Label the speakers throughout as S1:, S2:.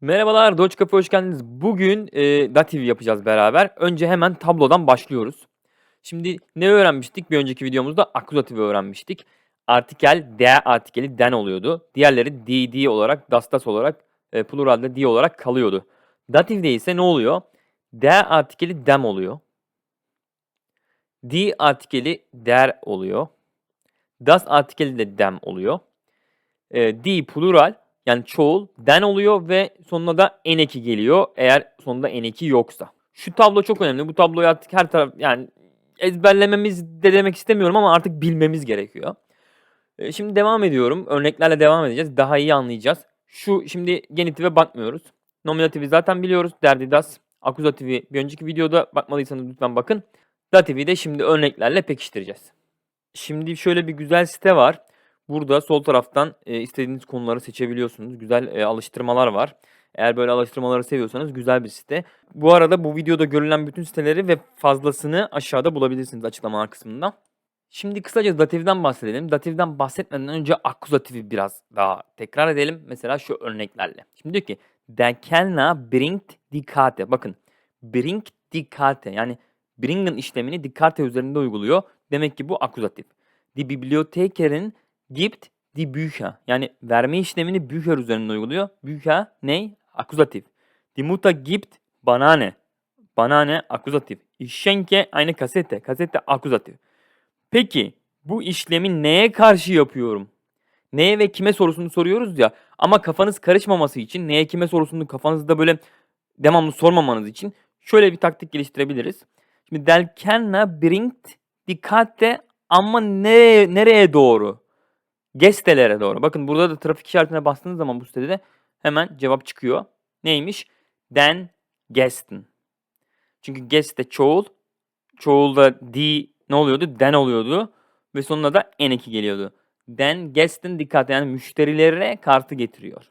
S1: Merhabalar, Doge Cafe hoş geldiniz. Bugün e, datif yapacağız beraber. Önce hemen tablodan başlıyoruz. Şimdi ne öğrenmiştik? Bir önceki videomuzda akuzatifi öğrenmiştik. Artikel D artikeli den oluyordu. Diğerleri D, D olarak, das, das olarak, e, pluralde D olarak kalıyordu. Datifde ise ne oluyor? D artikeli dem oluyor. D artikeli der oluyor. Das artikeli de dem oluyor. E, D plural yani çoğul den oluyor ve sonuna da en eki geliyor eğer sonunda en eki yoksa. Şu tablo çok önemli. Bu tabloyu artık her taraf yani ezberlememiz de demek istemiyorum ama artık bilmemiz gerekiyor. E, Şimdi devam ediyorum. Örneklerle devam edeceğiz. Daha iyi anlayacağız. Şu şimdi genitife bakmıyoruz. Nominatifi zaten biliyoruz. Derdi das. Akuzatifi bir önceki videoda bakmadıysanız lütfen bakın. Datifi de şimdi örneklerle pekiştireceğiz. Şimdi şöyle bir güzel site var. Burada sol taraftan e, istediğiniz konuları seçebiliyorsunuz. Güzel e, alıştırmalar var. Eğer böyle alıştırmaları seviyorsanız güzel bir site. Bu arada bu videoda görülen bütün siteleri ve fazlasını aşağıda bulabilirsiniz açıklamalar kısmında. Şimdi kısaca datiften bahsedelim. Datiften bahsetmeden önce akuzatifi biraz daha tekrar edelim. Mesela şu örneklerle. Şimdi diyor ki Der Kellner bringt die. Bakın bringt die Karte yani bringen işlemini die üzerinde uyguluyor. Demek ki bu akuzatif. Die Bibliothekarin gibt die Bücher. Yani verme işlemini Bücher üzerinde uyguluyor. Bücher ne? Akuzatif. Die Mutter gibt Banane. Banane akuzatif. Ich schenke eine Kassette. Kasette akuzatif. Peki bu işlemi neye karşı yapıyorum? Neye ve kime sorusunu soruyoruz ya. Ama kafanız karışmaması için neye kime sorusunu kafanızda böyle devamlı sormamanız için şöyle bir taktik geliştirebiliriz. Şimdi der Kellner bringt die Karte ama nereye, nereye doğru? Gestelere doğru. Bakın burada da trafik işaretine bastığınız zaman bu sitede de hemen cevap çıkıyor. Neymiş? Den Gesten. Çünkü Geste çoğul. Çoğulda di ne oluyordu? Den oluyordu. Ve sonuna da en eki geliyordu. Den Gesten dikkat yani müşterilere kartı getiriyor.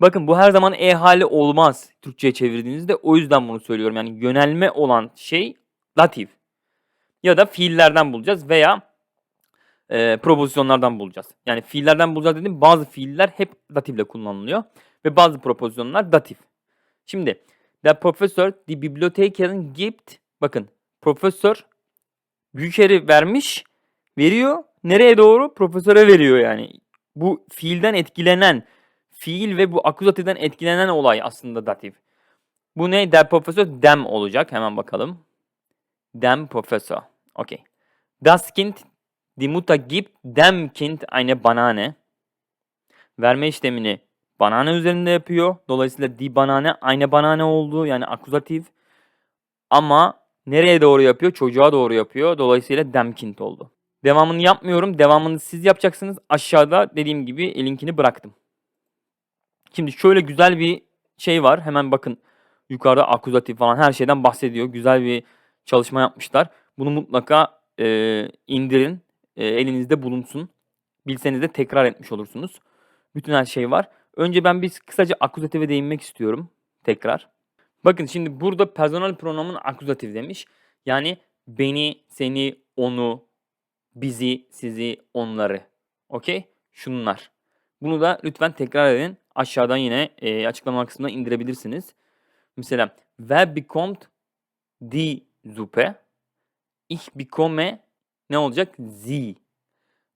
S1: Bakın bu her zaman e hali olmaz Türkçe'ye çevirdiğinizde. O yüzden bunu söylüyorum. Yani yönelme olan şey datif. Ya da fiillerden bulacağız veya e, propozisyonlardan bulacağız. Yani fiillerden bulacağız dedim bazı fiiller hep datifle kullanılıyor ve bazı propozisyonlar datif. Şimdi der Professor die Bibliothekarin gibt bakın profesör Büyükeri vermiş veriyor nereye doğru profesöre veriyor yani. Bu fiilden etkilenen fiil ve bu akuzatiften etkilenen olay aslında datif. Bu ne? Der Professor dem olacak. Hemen bakalım. Dem Professor. Okey. Das Kind Die Mutter gibt dem Kind eine Banane. Verme işlemini banane üzerinde yapıyor. Dolayısıyla die Banane aynı banane oldu. Yani akuzatif. Ama nereye doğru yapıyor? Çocuğa doğru yapıyor. Dolayısıyla dem Kind oldu. Devamını yapmıyorum. Devamını siz yapacaksınız. Aşağıda dediğim gibi linkini bıraktım. Şimdi şöyle güzel bir şey var. Hemen bakın yukarıda akuzatif falan her şeyden bahsediyor. Güzel bir çalışma yapmışlar. Bunu mutlaka e, indirin. E, elinizde bulunsun. Bilseniz de tekrar etmiş olursunuz. Bütün her şey var. Önce ben bir kısaca akuzatife değinmek istiyorum. Tekrar. Bakın şimdi burada personel pronomun akuzatif demiş. Yani beni, seni, onu, bizi, sizi, onları. Okey? Şunlar. Bunu da lütfen tekrar edin. Aşağıdan yine e, açıklama kısmına indirebilirsiniz. Mesela wer bekommt die Suppe? Ich bekomme ne olacak? Sie.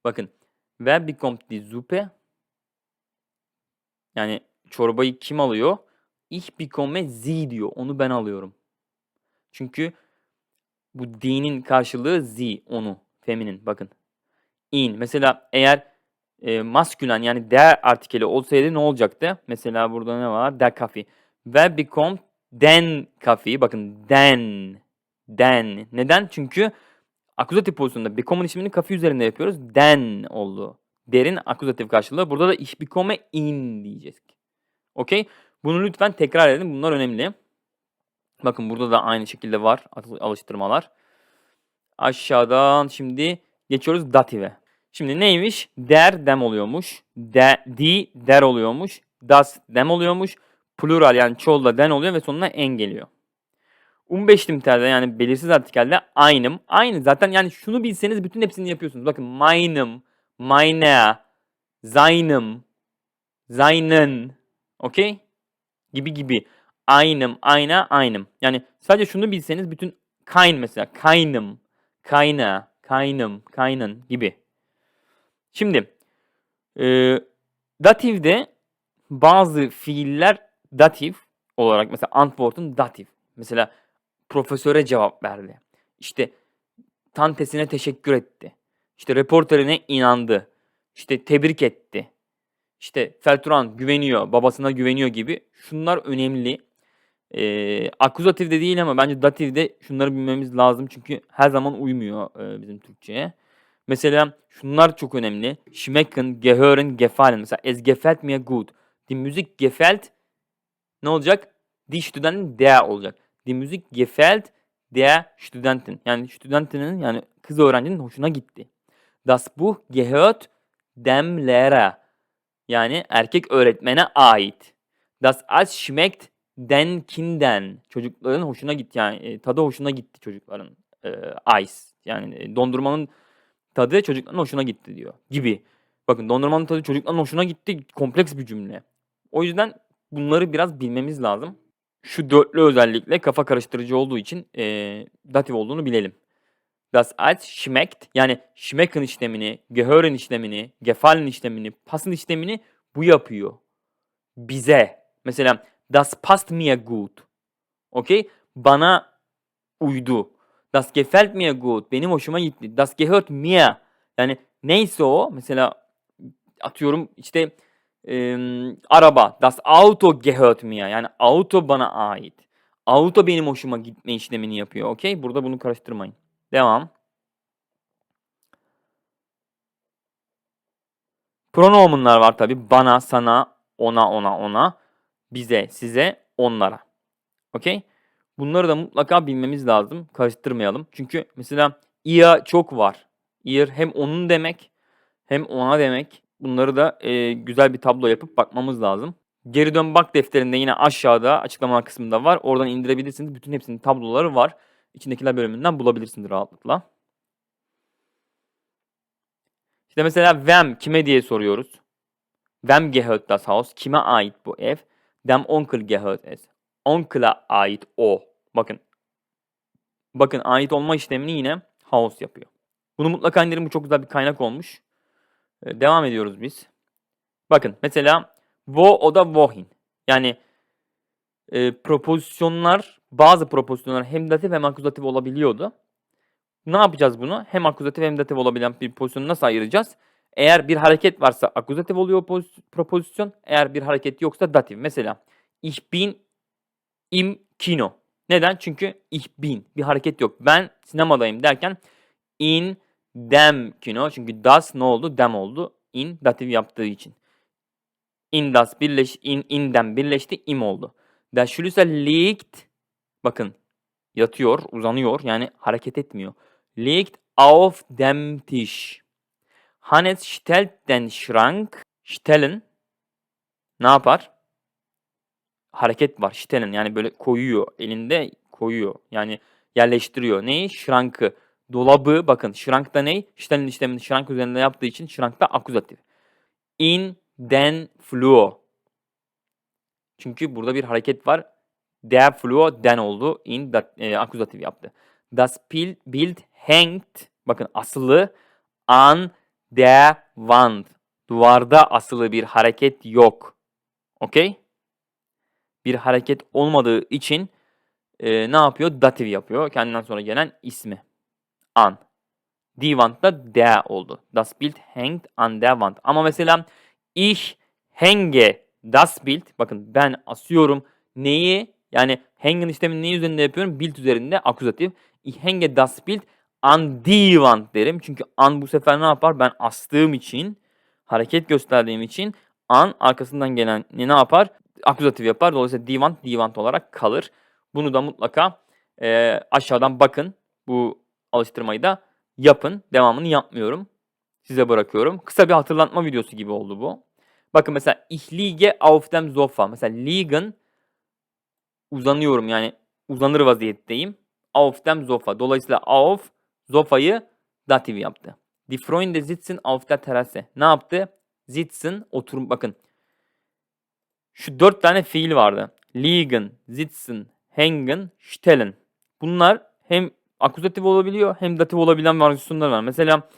S1: Bakın. Wer bekommt die? Yani çorbayı kim alıyor? Ich bekomme sie diyor. Onu ben alıyorum. Çünkü bu die'nin karşılığı sie. Onu. Feminin. Bakın. In. Mesela eğer e, maskülen yani der artikeli olsaydı ne olacaktı? Mesela burada ne var? Der Kaffee. Wer bekommt den Kaffee? Bakın den. Den. Neden? Çünkü akuzatif pozisyonunda bekom'un ismini kafi üzerinde yapıyoruz. Den oldu. Derin akuzatif karşılığı. Burada da ich bekomme in diyeceğiz. Okey? Bunu lütfen tekrar edin. Bunlar önemli. Bakın burada da aynı şekilde var alıştırmalar. Aşağıdan şimdi geçiyoruz dative. Şimdi neymiş? Der dem oluyormuş. De, di der oluyormuş. Das dem oluyormuş. Plural yani çoğulda den oluyor ve sonuna en geliyor. Umbeşlimterde yani belirsiz artikelde aynım. Aynı zaten yani şunu bilseniz bütün hepsini yapıyorsunuz. Bakın meinem, meine, seinem, seinen. Okey? gibi gibi. Aynım, ayna, aynım. Yani sadece şunu bilseniz bütün kayn mesela. Kaynım, kayna, kaynım, kaynın gibi. Şimdi e, datifde bazı fiiller datif olarak mesela antwort'un datif. Mesela profesöre cevap verdi. İşte tantesine teşekkür etti. İşte reporterine inandı. İşte tebrik etti. İşte Felturan güveniyor, babasına güveniyor gibi. Şunlar önemli. Ee, akuzatif de değil ama bence datifde şunları bilmemiz lazım. Çünkü her zaman uymuyor e, bizim Türkçe'ye. Mesela şunlar çok önemli. Schmecken, gehören, gefallen. Mesela es gefällt mir gut. Die Musik gefällt ne olacak? Die Studenten der olacak. Die Musik gefällt der Studentin. Yani Studentinin yani kız öğrencinin hoşuna gitti. Das Buch gehört dem Lehrer. Yani erkek öğretmene ait. Das Eis schmeckt den Kindern. Çocukların hoşuna gitti yani e, tadı hoşuna gitti çocukların. E, ice yani e, dondurmanın tadı çocukların hoşuna gitti diyor gibi. Bakın dondurmanın tadı çocukların hoşuna gitti kompleks bir cümle. O yüzden bunları biraz bilmemiz lazım. Şu dörtlü özellikle kafa karıştırıcı olduğu için e, datif olduğunu bilelim. Das Eis schmeckt yani schmecken işlemini, gehören işlemini, gefallen işlemini, passen işlemini bu yapıyor. Bize. Mesela das passt mir gut. Okey? Bana uydu. Das gefällt mir gut. Benim hoşuma gitti. Das gehört mir. Yani neyse o. Mesela atıyorum işte e, araba. Das Auto gehört mir. Yani auto bana ait. Auto benim hoşuma gitme işlemini yapıyor. Okey? Burada bunu karıştırmayın. Devam. Pronomenlar var tabi. Bana, sana, ona, ona, ona, bize, size, onlara. Okey? Bunları da mutlaka bilmemiz lazım. Karıştırmayalım. Çünkü mesela ia çok var. Ir hem onun demek hem ona demek. Bunları da e, güzel bir tablo yapıp bakmamız lazım. Geri dön bak defterinde yine aşağıda açıklama kısmında var. Oradan indirebilirsiniz. Bütün hepsinin tabloları var. İçindekiler bölümünden bulabilirsiniz rahatlıkla. İşte mesela wem kime diye soruyoruz. Wem gehört das Haus? Kime ait bu ev? Dem Onkel gehört es. Onkel'a ait o. Bakın. Bakın ait olma işlemini yine Haus yapıyor. Bunu mutlaka indirin. Bu çok güzel bir kaynak olmuş. Ee, devam ediyoruz biz. Bakın mesela wo o da wohin. Yani e, propozisyonlar bazı propozisyonlar hem datif hem akuzatif olabiliyordu. Ne yapacağız bunu? Hem akuzatif hem datif olabilen bir pozisyonu nasıl ayıracağız? Eğer bir hareket varsa akuzatif oluyor propozisyon. Eğer bir hareket yoksa datif. Mesela ich bin im Kino. Neden? Çünkü ich bin. Bir hareket yok. Ben sinemadayım derken in dem Kino. Çünkü das ne oldu? Dem oldu. In datif yaptığı için. In das birleş, in, in dem birleşti. im oldu. Der Schlüssel liegt bakın yatıyor, uzanıyor yani hareket etmiyor. Liegt auf dem Tisch. Hannes stellt den Schrank. Stellen ne yapar? Hareket var. Stellen yani böyle koyuyor. Elinde koyuyor. Yani yerleştiriyor. Neyi? Schrank'ı. Dolabı bakın. Schrank'ta ne? Stellen işlemini schrank üzerinde yaptığı için schrank'ta akuzatif. In den Flur. Çünkü burada bir hareket var. Der Flur den oldu. In dat, e, akuzatif yaptı. Das Bild hängt. Bakın asılı an der Wand. Duvarda asılı bir hareket yok. Okey? Bir hareket olmadığı için e, ne yapıyor? Datif yapıyor. Kendinden sonra gelen ismi. An. Die Wand der oldu. Das Bild hängt an der Wand. Ama mesela ich hänge das Bild. Bakın ben asıyorum. Neyi? Yani hängen işlemini neyi üzerinde yapıyorum? Bild üzerinde akuzatif. Ich hänge das Bild an die Wand derim. Çünkü an bu sefer ne yapar? Ben astığım için, hareket gösterdiğim için an arkasından gelen ne yapar? Akuzatif yapar. Dolayısıyla die Wand olarak kalır. Bunu da mutlaka e, aşağıdan bakın. Bu alıştırmayı da yapın. Devamını yapmıyorum. Size bırakıyorum. Kısa bir hatırlatma videosu gibi oldu bu. Bakın mesela ich liege auf dem Sofa. Mesela liegen uzanıyorum yani uzanır vaziyetteyim. Auf dem Sofa. Dolayısıyla auf Sofa'yı datif yaptı. Die Freunde sitzen auf der Terrasse. Ne yaptı? Sitzen oturum bakın. Şu dört tane fiil vardı. liegen, sitzen, hängen, stellen. Bunlar hem akuzatif olabiliyor hem datif olabilen varyasyonlar var. Mesela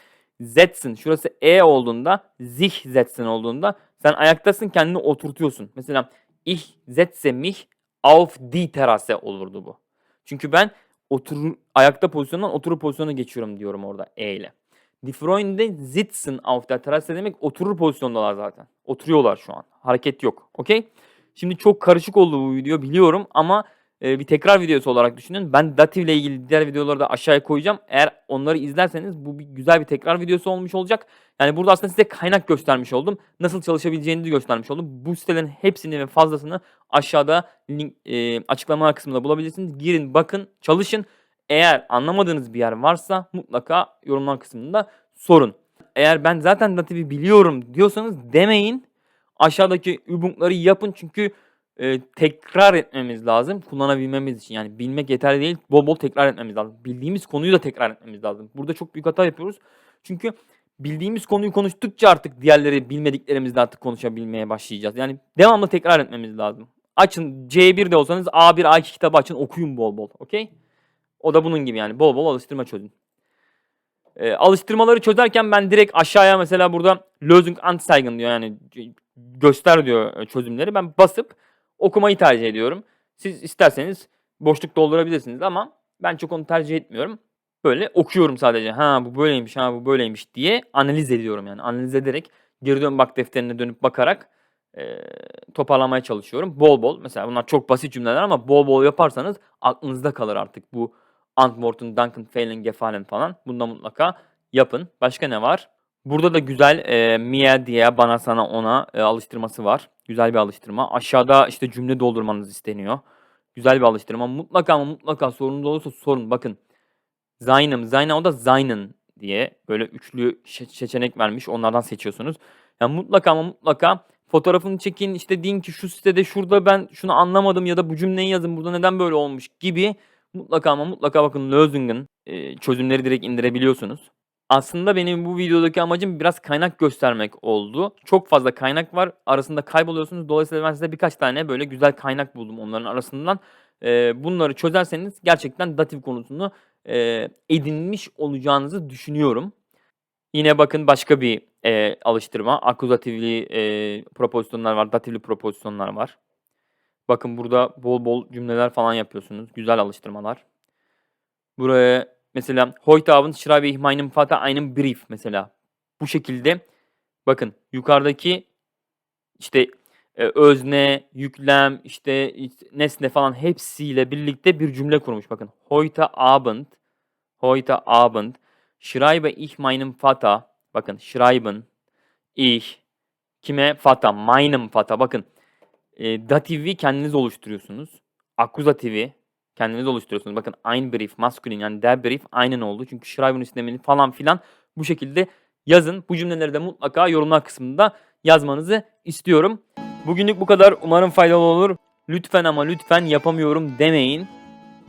S1: setzen şurası e olduğunda sich setzen olduğunda sen ayaktasın kendini oturtuyorsun. Mesela ich setze mich auf die Terrasse olurdu bu. Çünkü ben otur ayakta pozisyondan oturur pozisyona geçiyorum diyorum orada e ile. Die Freunde sitzen auf der Terrasse demek oturur pozisyondalar zaten. Oturuyorlar şu an. Hareket yok. Okey? Şimdi çok karışık oldu bu video biliyorum ama e, bir tekrar videosu olarak düşünün. Ben datif ile ilgili diğer videoları da aşağıya koyacağım. Eğer onları izlerseniz bu bir güzel bir tekrar videosu olmuş olacak. Yani burada aslında size kaynak göstermiş oldum. Nasıl çalışabileceğini de göstermiş oldum. Bu sitelerin hepsini ve fazlasını aşağıda link, e, açıklama kısmında bulabilirsiniz. Girin, bakın, çalışın. Eğer anlamadığınız bir yer varsa mutlaka yorumlar kısmında sorun. Eğer ben zaten datifi biliyorum diyorsanız demeyin. Aşağıdaki übunkları yapın çünkü e, tekrar etmemiz lazım kullanabilmemiz için. Yani bilmek yeterli değil. Bol bol tekrar etmemiz lazım. Bildiğimiz konuyu da tekrar etmemiz lazım. Burada çok büyük hata yapıyoruz. Çünkü bildiğimiz konuyu konuştukça artık diğerleri bilmediklerimizde artık konuşabilmeye başlayacağız. Yani devamlı tekrar etmemiz lazım. Açın C1'de olsanız A1, A2 kitabı açın okuyun bol bol. Okey? O da bunun gibi yani. Bol bol alıştırma çözün. E, alıştırmaları çözerken ben direkt aşağıya mesela burada Lösung anzeigen diyor yani göster diyor çözümleri. Ben basıp okumayı tercih ediyorum. Siz isterseniz boşluk doldurabilirsiniz ama ben çok onu tercih etmiyorum. Böyle okuyorum sadece. Ha bu böyleymiş, ha bu böyleymiş diye analiz ediyorum yani. Analiz ederek geri dön bak defterine dönüp bakarak e, toparlamaya çalışıyorum. Bol bol mesela bunlar çok basit cümleler ama bol bol yaparsanız aklınızda kalır artık bu Antworten, Duncan, Failing, Gefallen falan. Bunda mutlaka yapın. Başka ne var? Burada da güzel e, Mia diye bana sana ona e, alıştırması var. Güzel bir alıştırma. Aşağıda işte cümle doldurmanız isteniyor. Güzel bir alıştırma. Mutlaka ama mutlaka sorunuz olursa sorun. Bakın. Zaynem, Zayna o da Zaynen diye böyle üçlü seçenek vermiş. Onlardan seçiyorsunuz. Yani mutlaka ama mutlaka fotoğrafını çekin. İşte deyin ki şu sitede şurada ben şunu anlamadım ya da bu cümleyi yazın. Burada neden böyle olmuş gibi mutlaka ama mutlaka bakın Lösungen e, çözümleri direkt indirebiliyorsunuz. Aslında benim bu videodaki amacım biraz kaynak göstermek oldu. Çok fazla kaynak var. Arasında kayboluyorsunuz. Dolayısıyla ben size birkaç tane böyle güzel kaynak buldum onların arasından. Ee, bunları çözerseniz gerçekten datif konusunu e, edinmiş olacağınızı düşünüyorum. Yine bakın başka bir e, alıştırma. Akuzatifli e, propozisyonlar var. Datifli propozisyonlar var. Bakın burada bol bol cümleler falan yapıyorsunuz. Güzel alıştırmalar. Buraya mesela Abend schreibe ich meinem Vater einen Brief mesela. Bu şekilde bakın yukarıdaki işte e, özne, yüklem, işte nesne falan hepsiyle birlikte bir cümle kurmuş. Bakın heute Abend heute Abend schreibe ich meinem Vater bakın schreiben ich kime Vater meinem Vater bakın e, dativi kendiniz oluşturuyorsunuz. Akuzativi kendiniz oluşturuyorsunuz. Bakın ein brief, maskulin yani der brief aynen oldu. Çünkü schreiben istemeli falan filan bu şekilde yazın. Bu cümleleri de mutlaka yorumlar kısmında yazmanızı istiyorum. Bugünlük bu kadar. Umarım faydalı olur. Lütfen ama lütfen yapamıyorum demeyin.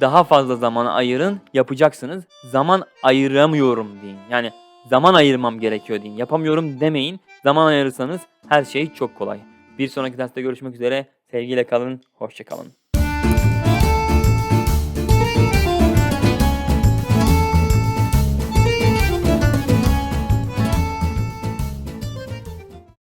S1: Daha fazla zaman ayırın. Yapacaksınız. Zaman ayıramıyorum deyin. Yani zaman ayırmam gerekiyor deyin. Yapamıyorum demeyin. Zaman ayırırsanız her şey çok kolay. Bir sonraki derste görüşmek üzere. Sevgiyle kalın. Hoşçakalın.